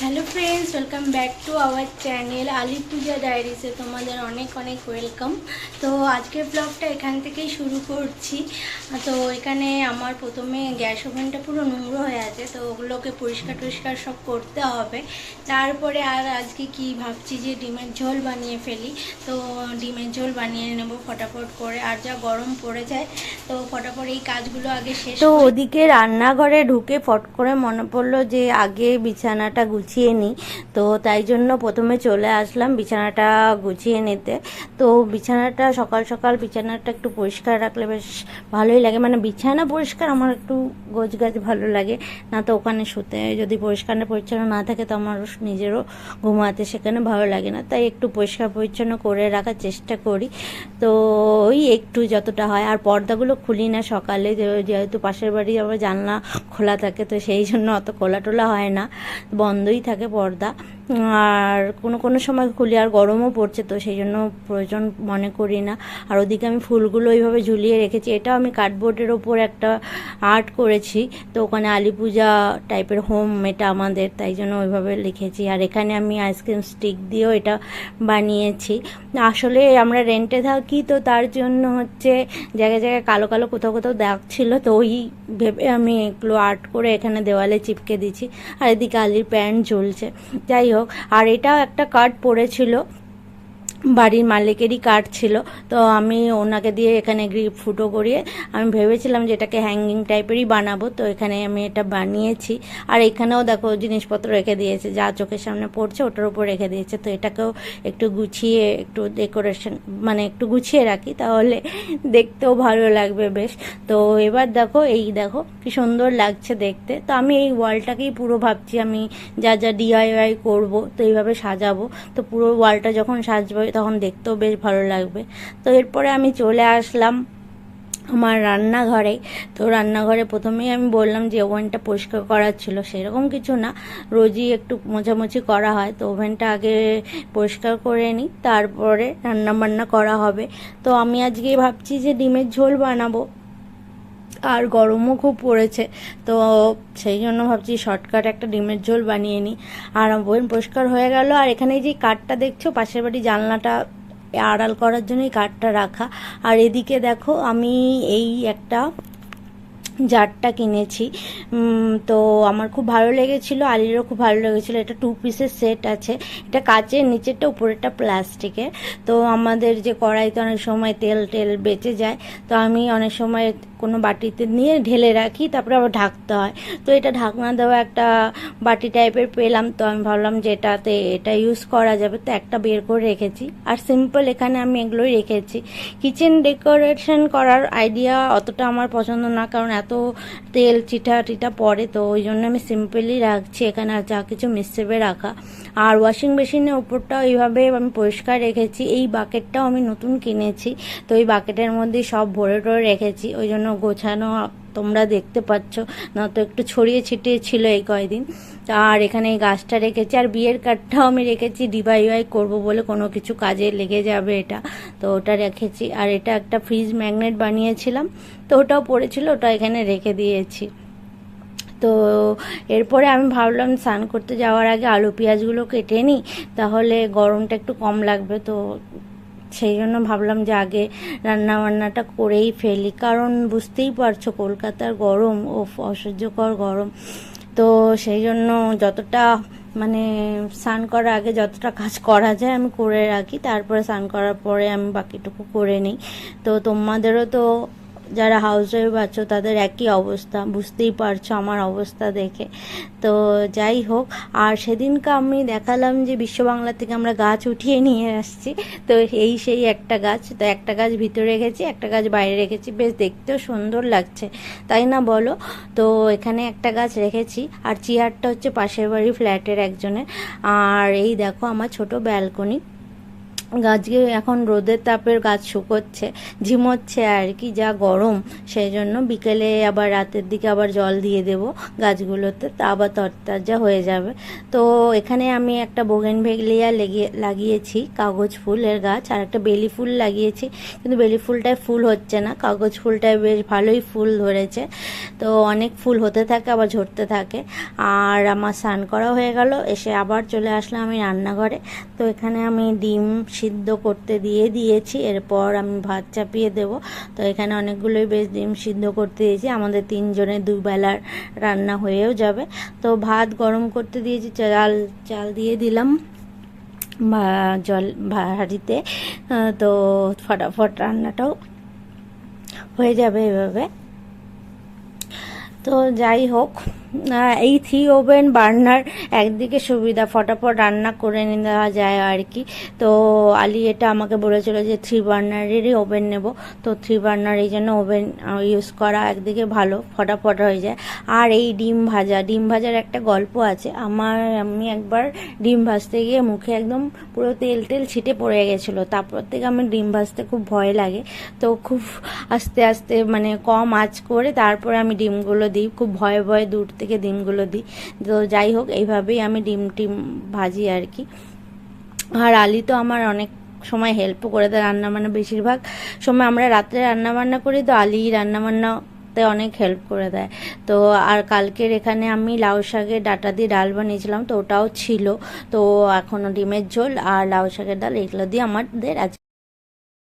Hello friends welcome back to our channel Ali Puja ডায়েরিসে তোমাদের অনেক অনেক ওয়েলকাম তো আজকের ব্লগটা এখান থেকেই শুরু করছি। তো এখানে আমার প্রথমে গ্যাস ওভেনটা পুরো নোংরা হয়ে আছে তো ওগুলোকে পরিষ্কার টরিষ্কার সব করতে হবে। তারপরে আর আজকে কি ভাবছি যে ডিমের ঝোল বানিয়ে ফেলি। তো ডিমের ঝোল বানিয়ে নেব ফটাফট করে আর যা গরম পড়ে যায় তো ফটাফট এই কাজগুলো আগে শেষ তো ওদিকে রান্নাঘরে ঢুকে ফট করে মনে পড়ল যে আগে বিছানাটা গুছিয়ে নিই। তো তাই জন্য প্রথমে চলে আসলাম বিছানাটা গুছিয়ে নিতে। তো বিছানাটা সকাল সকাল বিছানাটা একটু পরিষ্কার রাখলে বেশ ভালোই লাগে। মানে বিছানা পরিষ্কার আমার একটু গোছ গাছ ভালো লাগে। না তো ওখানে শুতে যদি পরিষ্কার পরিচ্ছন্ন না থাকে তো আমার নিজেরও ঘুমাতে সেখানে ভালো লাগে না। তাই একটু পরিষ্কার পরিচ্ছন্ন করে রাখার চেষ্টা করি। তো ওই একটু যতটা হয়। আর পর্দাগুলো খুলি না সকালে যেহেতু পাশের বাড়ি আবার জানলা খোলা থাকে তো সেই জন্য অত খোলা টোলা হয় না। বন্ধই থাকে পর্দা। আর কোনো কোনো সময় খুলি আর গরমও পড়ছে তো সেই জন্য প্রয়োজন মনে করি না। আর ওদিকে আমি ফুলগুলো ওইভাবে ঝুলিয়ে রেখেছি। এটাও আমি কার্ডবোর্ডের ওপর একটা আর্ট করেছি। তো ওখানে আলি পূজা টাইপের হোম এটা আমাদের, তাই জন্য ওইভাবে লিখেছি। আর এখানে আমি আইসক্রিম স্টিক দিয়েও এটা বানিয়েছি। আসলে আমরা রেন্টে থাকি তো তার জন্য হচ্ছে জায়গায় জায়গায় কালো কালো কোথাও কোথাও দাগ ছিল তো ওই ভেবে আমি এগুলো আর্ট করে এখানে দেওয়ালে চিপকে দিচ্ছি আর এদিকে আলির প্যান্ট ঝুলছে। যাই হোক আর এটাও একটা কার্ড পড়েছিল। বাড়ির মালিকেরই কার্ড ছিল। তো আমি ওনাকে দিয়ে এখানে গ্রিপ ফুটো করিয়ে আমি ভেবেছিলাম যে এটাকে হ্যাঙ্গিং টাইপেরই বানাবো। তো এখানে আমি এটা বানিয়েছি। আর এখানেও দেখো জিনিসপত্র রেখে দিয়েছে। যা চোখের সামনে পড়ছে ওটার উপর রেখে দিয়েছে। তো এটাকেও একটু গুছিয়ে, একটু ডেকোরেশন মানে একটু গুছিয়ে রাখি তাহলে দেখতেও ভালো লাগবে বেশ। তো এবার দেখো, এই দেখো কি সুন্দর লাগছে দেখতে। তো আমি এই ওয়ালটাকেই পুরো ভাবছি আমি যা যা ডিআইওয়াই করব তো এইভাবে সাজাবো। তো পুরো ওয়ালটা যখন সাজবো তখন দেখতেও বেশ ভালো লাগবে। তো এরপরে আমি চলে আসলাম আমার রান্নাঘরে। তো রান্নাঘরে প্রথমেই আমি বললাম যে ওভেনটা পরিষ্কার করার ছিল, সেরকম কিছু না। রোজই একটু মোছামুছি করা হয়, তো ওভেনটা আগে পরিষ্কার করে নিই তারপরে রান্না বান্না করা হবে। তো আমি আজকে ভাবছি যে ডিমের ঝোল বানাবো। আর গরমও খুব পড়েছে। তো সেই জন্য ভাবছি শর্টকাট একটা ডিমের ঝোল বানিয়ে নিই। আর বোন পরিষ্কার হয়ে গেল। আর এখানে যে কাঠটা দেখছ, পাশের বাড়ি জানলাটা আড়াল করার জন্যই কাঠটা রাখা। আর এদিকে দেখো আমি এই একটা জারটা কিনেছি। তো আমার খুব ভালো লেগেছিলো, আলিরও খুব ভালো লেগেছিলো। এটা টু পিসের সেট আছে। এটা কাচের নিচেরটা, উপরেরটা প্লাস্টিকের তো আমাদের যে কড়াইতে অনেক সময় তেল টেল বেঁচে যায়, তো আমি অনেক সময় কোনো বাটিতে নিয়ে ঢেলে রাখি, তারপরে আবার ঢাকতে হয়। তো এটা ঢাকনা দেওয়া একটা বাটি টাইপের পেলাম, তো আমি ভাবলাম যে এটাতে এটা ইউজ করা যাবে। তো একটা বের করে রেখেছি। আর সিম্পল এখানে আমি এগুলোই রেখেছি। কিচেন ডেকোরেশন করার আইডিয়া অতটা আমার পছন্দ না, কারণ এত তেল চিঠা টিটা পড়ে, তো ওই জন্য আমি সিম্পলি রাখছি এখানে আর যা কিছু মিসেবে রাখা। আর ওয়াশিং মেশিনের ওপরটাও এইভাবে আমি পরিষ্কার রেখেছি। এই বাকেটটাও আমি নতুন কিনেছি, তো এই বাকেটের মধ্যে সব ভরে টরে রেখেছি। ওই জন্য গোছানো তোমরা দেখতে পাচ্ছ। না তো একটু ছড়িয়ে ছিটিয়ে ছিল এই কয়দিন। আর এখানে এই গাছটা রেখেছি। আর বিয়ের কার্ডটাও আমি রেখেছি। ডিবাইওয়াই করব বলে কোনো কিছু কাজে লেগে যাবে এটা। তো ওটা রেখেছি। আর এটা একটা ফ্রিজ ম্যাগনেট বানিয়েছিলাম। তো ওটাও পড়েছিল। ওটা এখানে রেখে দিয়েছি। তো এরপরে আমি ভাবলাম স্নান করতে যাওয়ার আগে আলু পেঁয়াজগুলো কেটে নিই। তাহলে গরমটা একটু কম লাগবে। তো সেই জন্য ভাবলাম যে আগে রান্না বান্নাটা করেই ফেলি। কারণ বুঝতেই পারছ, কলকাতার গরম ও অসহ্যকর গরম। তো সেই জন্য যতটা মানে স্নান করার আগে যতটা কাজ করা যায় আমি করে রাখি। তারপরে স্নান করার পরে আমি বাকিটুকু করে নিই। তো তোমাদেরও তো যারা হাউস ওয়াইফ আছো, তাদের একই অবস্থা, বুঝতেই পারছ আমার অবস্থা দেখে। তো যাই হোক, আর সেদিনকে আমি দেখালাম যে বিশ্ব বাংলা থেকে আমরা গাছ উঠিয়ে নিয়ে আসছি। তো এই সেই একটা গাছ, তো একটা গাছ ভিতরে রেখেছি, একটা গাছ বাইরে রেখেছি। বেশ দেখতেও সুন্দর লাগছে, তাই না বলো? তো এখানে একটা গাছ রেখেছি, আর চেয়ারটা হচ্ছে পাশের বাড়ি ফ্ল্যাটের একজনের। আর এই দেখো আমার ছোট ব্যালকনি গাছকে এখন রোদের তাপের গাছ শুকোচ্ছে, ঝিমোচ্ছে আর কি, যা গরম। সেই জন্য বিকেলে আবার রাতের দিকে আবার জল দিয়ে দেব গাছগুলোতে, তা আবার তরতাজা হয়ে যাবে। তো এখানে আমি একটা বোগেন ভেগলিয়া লেগিয়ে লাগিয়েছি, কাগজ ফুলের গাছ, আর একটা বেলি ফুল লাগিয়েছি। কিন্তু বেলি ফুলটায় ফুল হচ্ছে না, কাগজ ফুলটায় বেশ ভালোই ফুল ধরেছে। তো অনেক ফুল হতে থাকে, আবার ঝরতে থাকে। আর আমার স্নান করা হয়ে গেল, এসে আবার চলে আসলাম আমি রান্নাঘরে। তো এখানে আমি ডিম সিদ্ধ করতে দিয়ে দিয়েছি। এরপর আমি ভাত চাপিয়ে দেব। তো এখানে অনেকগুলোই বেশ ডিম সিদ্ধ করতে দিয়েছি। আমাদের তিনজনের দুবেলার রান্না হয়েও যাবে। তো ভাত গরম করতে দিয়েছি। চাল চাল দিয়ে দিলাম জল হাঁড়িতে তো ফটাফট রান্নাটাও হয়ে যাবে এভাবে। তো যাই হোক এই থ্রি ওভেন বার্নার একদিকে সুবিধা, ফটাফট রান্না করে নেওয়া যায় আর কি। তো আলি এটা আমাকে বলেছিল যে থ্রি বার্নারেরই ওভেন নেব। তো থ্রি বার্নার এই জন্য ওভেন ইউজ করা একদিকে ভালো, ফটাফট হয়ে যায়। আর এই ডিম ভাজা, ডিম ভাজার একটা গল্প আছে। আমার, আমি একবার ডিম ভাজতে গিয়ে মুখে একদম পুরো তেল তেল ছিটে পড়ে গেছিল। তারপর থেকে আমি ডিম ভাজতে খুব ভয় লাগে। তো খুব আস্তে আস্তে মানে কম আঁচ করে তারপরে আমি ডিমগুলো দিই। খুব ভয়ে ভয়ে দূর থেকে ডিমগুলো দিই। তো যাই হোক, এইভাবেই আমি ডিম টিম ভাজি আর কি। আর আলি তো আমার অনেক সময় হেল্পও করে দেয় রান্না বান্না বেশিরভাগ সময় আমরা রাত্রে রান্না বান্না করি, তো আলি রান্না বান্নাতে অনেক হেল্প করে দেয়। তো আর কালকের এখানে আমি লাউ শাকের ডাটা দিয়ে ডাল বানিয়েছিলাম, তো ওটাও ছিল। তো এখনও ডিমের ঝোল আর লাউ শাকের ডাল, এগুলো দিয়ে আমাদের আজ